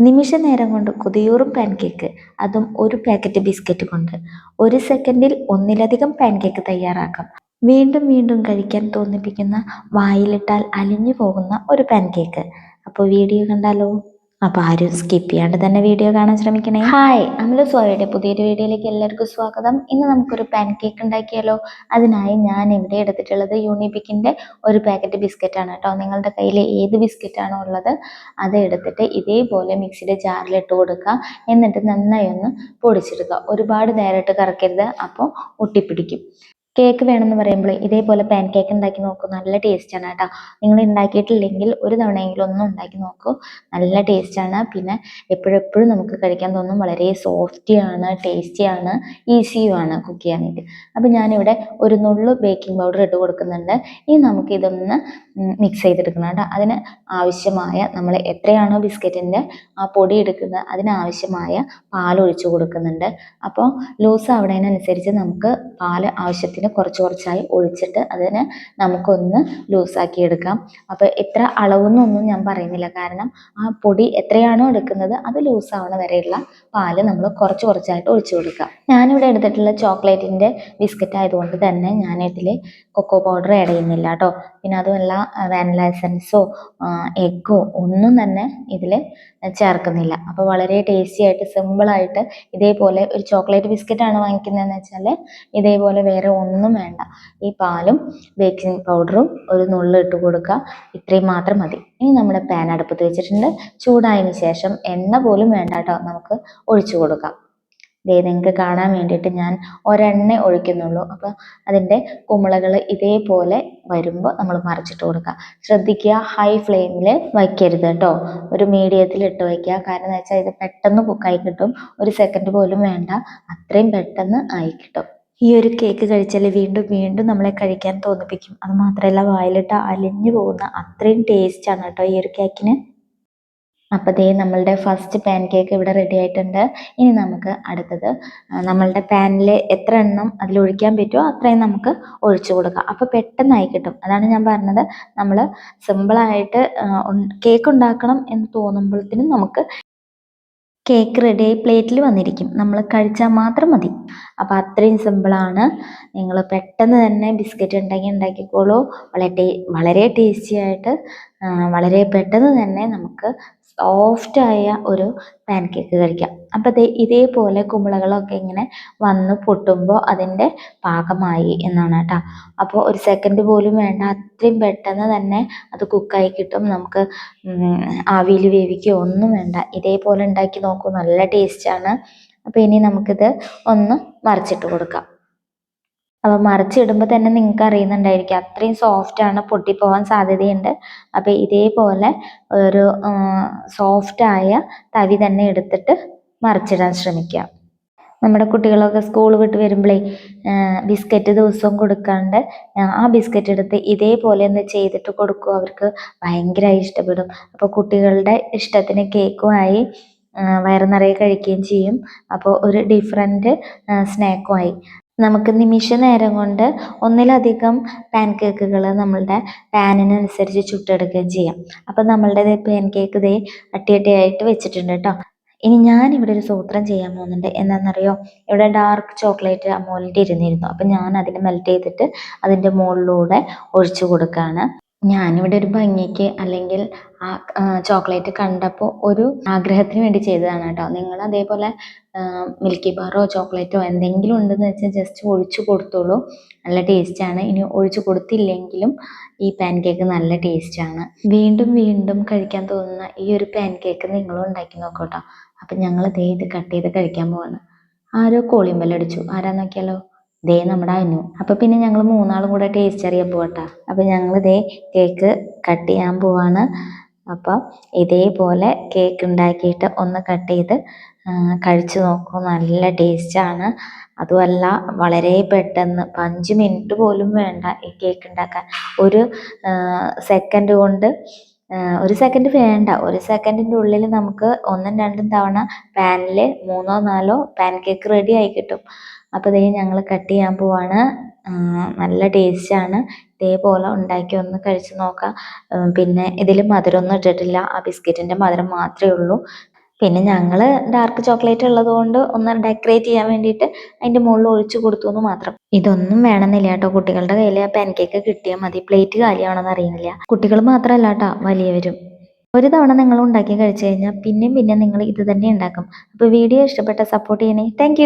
നിമിഷ നേരം കൊണ്ട് കൊതിയൂറും പാൻകേക്ക്. അതും ഒരു പാക്കറ്റ് ബിസ്ക്കറ്റ് കൊണ്ട് ഒരു സെക്കൻഡിൽ ഒന്നിലധികം പാൻകേക്ക് തയ്യാറാക്കാം. വീണ്ടും വീണ്ടും കഴിക്കാൻ തോന്നിപ്പിക്കുന്ന വായിലിട്ടാൽ അലിഞ്ഞു പോകുന്ന ഒരു പാൻകേക്ക്. അപ്പോൾ വീഡിയോ കണ്ടാലോ? അപ്പോൾ ആരും സ്കിപ്പ് ചെയ്യാണ്ട് തന്നെ വീഡിയോ കാണാൻ ശ്രമിക്കണേ. ഹായ് അമല സ്വാമിയുടെ പുതിയൊരു വീഡിയോയിലേക്ക് എല്ലാവർക്കും സ്വാഗതം. ഇന്ന് നമുക്കൊരു പാൻ കേക്ക് ഉണ്ടാക്കിയാലോ? അതിനായി ഞാൻ ഇവിടെ എടുത്തിട്ടുള്ളത് യൂണിബിക്കിന്റെ ഒരു പാക്കറ്റ് ബിസ്ക്കറ്റാണ് കേട്ടോ. നിങ്ങളുടെ കയ്യിൽ ഏത് ബിസ്ക്കറ്റാണോ ഉള്ളത് അത് എടുത്തിട്ട് ഇതേപോലെ മിക്സിയുടെ ജാറിലിട്ട് കൊടുക്കുക. എന്നിട്ട് നന്നായി ഒന്ന് പൊടിച്ചെടുക്കുക ഒരുപാട് നേരിട്ട് കറക്കരുത്. അപ്പോൾ ഒട്ടിപ്പിടിക്കും. കേക്ക് വേണമെന്ന് പറയുമ്പോൾ ഇതേപോലെ പാൻ കേക്ക് ഉണ്ടാക്കി നോക്കൂ. നല്ല ടേസ്റ്റാണ് കേട്ടോ. നിങ്ങൾ ഉണ്ടാക്കിയിട്ടില്ലെങ്കിൽ ഒരു തവണയെങ്കിലും ഒന്നും ഉണ്ടാക്കി നോക്കൂ. നല്ല ടേസ്റ്റാണ് പിന്നെ എപ്പോഴെപ്പോഴും നമുക്ക് കഴിക്കാൻ തോന്നും വളരെ സോഫ്റ്റിയാണ് ടേസ്റ്റിയാണ് ഈസിയുമാണ് കുക്ക് ചെയ്യാനായിട്ട് അപ്പോൾ ഞാനിവിടെ ഒരു നുള്ളു ബേക്കിംഗ് പൗഡർ ഇട്ട് കൊടുക്കുന്നുണ്ട്. ഇനി നമുക്ക് ഇതൊന്ന് മിക്സ് ചെയ്തെടുക്കണം കേട്ടോ. അതിന് ആവശ്യമായ നമ്മൾ എത്രയാണോ ബിസ്ക്കറ്റിന്റെ ആ പൊടി എടുക്കുന്നത് അതിനാവശ്യമായ പാൽ ഒഴിച്ചു കൊടുക്കുന്നുണ്ട്. അപ്പോൾ ലൂസ് ആവുന്നതിനനുസരിച്ച് നമുക്ക് പാൽ ആവശ്യത്തിന് കുറച്ച് കുറച്ചായി ഒഴിച്ചിട്ട് അതിനെ നമുക്കൊന്ന് ലൂസാക്കി എടുക്കാം. അപ്പോൾ എത്ര അളവെന്നൊന്നും ഞാൻ പറയുന്നില്ല. കാരണം ആ പൊടി എത്രയാണോ എടുക്കുന്നത് അത് ലൂസാവണ വരെയുള്ള പാൽ നമ്മൾ കുറച്ച് കുറച്ചായിട്ട് ഒഴിച്ചു കൊടുക്കുക. ഞാനിവിടെ എടുത്തിട്ടുള്ള ചോക്ലേറ്റിന്റെ ബിസ്ക്കറ്റ് ആയതുകൊണ്ട് തന്നെ ഞാൻ ഇതിൽ കൊക്കോ പൗഡർ ആഡ് ചെയ്യുന്നില്ല കേട്ടോ. പിന്നെ അതുമല്ല വാനില എസൻസോ എഗ്ഗോ ഒന്നും തന്നെ ഇതിൽ ചേർക്കുന്നില്ല. അപ്പോൾ വളരെ ടേസ്റ്റി ആയിട്ട് സിമ്പിളായിട്ട് ഇതേപോലെ ഒരു ചോക്ലേറ്റ് ബിസ്ക്കറ്റാണ് വാങ്ങിക്കുന്നതെന്ന് വെച്ചാൽ ഇതേപോലെ വേറെ ഒന്നും വേണ്ട. ഈ പാലും ബേക്കിംഗ് പൗഡറും ഒരു നുള്ള് ഇട്ട് കൊടുക്കുക ഇത്രയും മാത്രം മതി. ഇനി നമ്മുടെ പാൻ അടുപ്പത്ത് വെച്ചിട്ടുണ്ട്. ചൂടായതിന് ശേഷം എണ്ണ പോലും വേണ്ട കേട്ടോ. നമുക്ക് ഒഴിച്ചു കൊടുക്കാം. ഇതേ നിങ്ങൾക്ക് കാണാൻ വേണ്ടിയിട്ട് ഞാൻ ഒരെണ്ണ ഒഴിക്കുന്നുള്ളൂ. അപ്പോൾ അതിന്റെ കുമിളകൾ ഇതേപോലെ വരുമ്പോൾ നമ്മൾ മറിച്ചിട്ട് കൊടുക്കുക ശ്രദ്ധിക്കുക ഹൈ ഫ്ലെയിമിൽ വയ്ക്കരുത് കേട്ടോ. ഒരു മീഡിയത്തിൽ ഇട്ട് വയ്ക്കുക. കാരണം എന്ന് വെച്ചാൽ ഇത് പെട്ടെന്ന് കുക്കായി കിട്ടും. ഒരു സെക്കൻഡ് പോലും വേണ്ട. അത്രയും പെട്ടെന്ന് ആയി കിട്ടും. ഈ ഒരു കേക്ക് കഴിച്ചാൽ വീണ്ടും വീണ്ടും നമ്മളെ കഴിക്കാൻ തോന്നിപ്പിക്കും. അത് മാത്രമല്ല വായിലിട്ട് അലിഞ്ഞു പോകുന്ന അത്രയും ടേസ്റ്റാണ് കേട്ടോ ഈ ഒരു കേക്കിന്. അപ്പോൾ ദേ നമ്മളുടെ ഫസ്റ്റ് പാൻ കേക്ക് ഇവിടെ റെഡി ആയിട്ടുണ്ട്. ഇനി നമുക്ക് അടുത്തത് നമ്മളുടെ പാനിൽ എത്ര എണ്ണം അതിൽ ഒഴിക്കാൻ പറ്റുമോ അത്രയും നമുക്ക് ഒഴിച്ചു കൊടുക്കാം. അപ്പോൾ പെട്ടെന്നായി കിട്ടും. അതാണ് ഞാൻ പറഞ്ഞത്. നമ്മൾ സിമ്പിളായിട്ട് കേക്ക് ഉണ്ടാക്കണം എന്ന് തോന്നുമ്പോഴത്തേനും നമുക്ക് കേക്ക് റെഡിയായി പ്ലേറ്റിൽ വന്നിരിക്കും. നമ്മൾ കഴിച്ചാൽ മാത്രം മതി. അപ്പോൾ അത്രയും സിമ്പിളാണ് നിങ്ങൾ പെട്ടെന്ന് തന്നെ ബിസ്ക്കറ്റ് ഉണ്ടാക്കി ഉണ്ടാക്കിക്കോളൂ. വളരെ വളരെ ടേസ്റ്റി ആയിട്ട് വളരെ പെട്ടെന്ന് തന്നെ നമുക്ക് സോഫ്റ്റായ ഒരു പാൻ കേക്ക് കഴിക്കാം. അപ്പോൾ ദേ ഇതേപോലെ കുമിളകളൊക്കെ ഇങ്ങനെ വന്ന് പൊട്ടുമ്പോൾ അതിന്റെ പാകമായി എന്നാണ് കേട്ടോ. അപ്പോൾ ഒരു സെക്കൻഡ് പോലും വേണ്ട അത്രയും പെട്ടെന്ന് തന്നെ അത് കുക്കായി കിട്ടും. നമുക്ക് ആവിയിൽ വേവിക്കുകയോ ഒന്നും വേണ്ട. ഇതേപോലെ ഉണ്ടാക്കി നോക്കൂ നല്ല ടേസ്റ്റാണ് അപ്പോൾ ഇനി നമുക്കിത് ഒന്ന് മറിച്ചിട്ട് കൊടുക്കാം. അപ്പോൾ മറിച്ചിടുമ്പോൾ തന്നെ നിങ്ങൾക്ക് അറിയുന്നുണ്ടായിരിക്കും അത്രയും സോഫ്റ്റ് ആണ് പൊട്ടിപ്പോവാൻ സാധ്യതയുണ്ട്. അപ്പോൾ ഇതേപോലെ ഒരു സോഫ്റ്റായ തവി തന്നെ എടുത്തിട്ട് മറിച്ചിടാൻ ശ്രമിക്കുക നമ്മുടെ കുട്ടികളൊക്കെ സ്കൂൾ വിട്ട് വരുമ്പോഴേ ബിസ്ക്കറ്റ് ദിവസവും കൊടുക്കാണ്ട് ആ ബിസ്ക്കറ്റ് എടുത്ത് ഇതേപോലെ ഒന്ന് ചെയ്തിട്ട് കൊടുക്കും. അവർക്ക് ഭയങ്കരമായി ഇഷ്ടപ്പെടും. അപ്പോൾ കുട്ടികളുടെ ഇഷ്ടത്തിന് കേക്കുമായി വയറ് നിറയെ കഴിക്കുകയും ചെയ്യും. അപ്പോൾ ഒരു ഡിഫറെന്റ് സ്നാക്കുമായി നമുക്ക് നിമിഷ നേരം കൊണ്ട് ഒന്നിലധികം പാൻ കേക്കുകൾ നമ്മളുടെ പാനിനനുസരിച്ച് ചുട്ടെടുക്കുകയും ചെയ്യാം. അപ്പം നമ്മളുടെ പാൻ കേക്ക് ഇതേ അട്ടിയട്ടിയായിട്ട് വെച്ചിട്ടുണ്ട് കേട്ടോ ഇനി ഞാൻ ഇവിടെ ഒരു സൂത്രം ചെയ്യാൻ പോകുന്നുണ്ട്. എന്താണെന്നറിയോ? ഇവിടെ ഡാർക്ക് ചോക്ലേറ്റ് അമോലിന്റെ ഇരുന്നിരുന്നു. അപ്പം ഞാൻ അതിൽ മെൽറ്റ് ചെയ്തിട്ട് അതിന്റെ മുകളിലൂടെ ഒഴിച്ചു കൊടുക്കുകയാണ് ഞാനിവിടെ ഒരു ഭംഗിക്ക് അല്ലെങ്കിൽ ആ ചോക്ലേറ്റ് കണ്ടപ്പോൾ ഒരു ആഗ്രഹത്തിന് വേണ്ടി ചെയ്തതാണ് കേട്ടോ. നിങ്ങൾ അതേപോലെ മിൽക്കി ബാറോ ചോക്ലേറ്റോ എന്തെങ്കിലും ഉണ്ടെന്ന് വെച്ചാൽ ജസ്റ്റ് ഒഴിച്ചു കൊടുത്തോളൂ. നല്ല ടേസ്റ്റാണ് ഇനി ഒഴിച്ചു കൊടുത്തില്ലെങ്കിലും ഈ പാൻ കേക്ക് നല്ല ടേസ്റ്റാണ് വീണ്ടും വീണ്ടും കഴിക്കാൻ തോന്നുന്ന ഈ ഒരു പാൻ നിങ്ങൾ ഉണ്ടാക്കി നോക്കട്ടോ അപ്പം ഞങ്ങൾ ദേ ഇത് കട്ട് ചെയ്ത് കഴിക്കാൻ പോവാണ്. ആരോ കോളിംബെല്ലടിച്ചു ആരാ നോക്കിയാലോ? ദേ നമ്മുടെ അനു. അപ്പോൾ പിന്നെ ഞങ്ങൾ മൂന്നാളും കൂടെ ടേസ്റ്റ് അറിയാൻ പോകട്ടാ അപ്പോൾ ഞങ്ങൾ ദേ കേക്ക് കട്ട് ചെയ്യാൻ പോവാണ്. അപ്പോൾ ഇതേപോലെ കേക്ക് ഉണ്ടാക്കിയിട്ട് ഒന്ന് കട്ട് ചെയ്ത് കഴിച്ചു നോക്കൂ. നല്ല ടേസ്റ്റാണ് അതുമല്ല വളരെ പെട്ടെന്ന് അഞ്ച് മിനിറ്റ് പോലും വേണ്ട ഈ കേക്ക് ഉണ്ടാക്കാൻ. ഒരു സെക്കൻഡ് കൊണ്ട് ഒരു സെക്കൻഡ് വേണ്ട. ഒരു സെക്കൻഡിന്റെ ഉള്ളിൽ നമുക്ക് ഒന്നും രണ്ടും തവണ പാനിൽ മൂന്നോ നാലോ പാൻ കേക്ക് റെഡി ആയി കിട്ടും. അപ്പോൾ ദേ ഞങ്ങൾ കട്ട് ചെയ്യാൻ പോവാണ്. നല്ല ടേസ്റ്റ് ടേസ്റ്റാണ് ഇതേപോലെ ഉണ്ടാക്കി ഒന്ന് കഴിച്ച് നോക്കാം. പിന്നെ ഇതിൽ മധുരമൊന്നും ഇട്ടിട്ടില്ല. ആ ബിസ്ക്കറ്റിന്റെ മധുരം മാത്രമേ ഉള്ളൂ. പിന്നെ ഞങ്ങൾ ഡാർക്ക് ചോക്ലേറ്റ് ഉള്ളതുകൊണ്ട് ഒന്ന് ഡെക്കറേറ്റ് ചെയ്യാൻ വേണ്ടിയിട്ട് അതിന്റെ മുകളിൽ ഒഴിച്ചു കൊടുത്തു എന്ന് മാത്രം. ഇതൊന്നും വേണമെന്നില്ല കേട്ടോ കുട്ടികളുടെ കയ്യിൽ ആ പാൻകേക്ക് കിട്ടിയാൽ മതി. പ്ലേറ്റ് കാലിയാണോന്ന് അറിയുന്നില്ല. കുട്ടികൾ മാത്രമല്ല കേട്ടോ വലിയവരും. ഒരു തവണ നിങ്ങൾ ഉണ്ടാക്കി കഴിച്ചു കഴിഞ്ഞാൽ പിന്നെയും പിന്നെ നിങ്ങൾ ഇത് തന്നെ ഉണ്ടാക്കും. അപ്പോൾ വീഡിയോ ഇഷ്ടപ്പെട്ട സപ്പോർട്ട് ചെയ്യണേ. താങ്ക്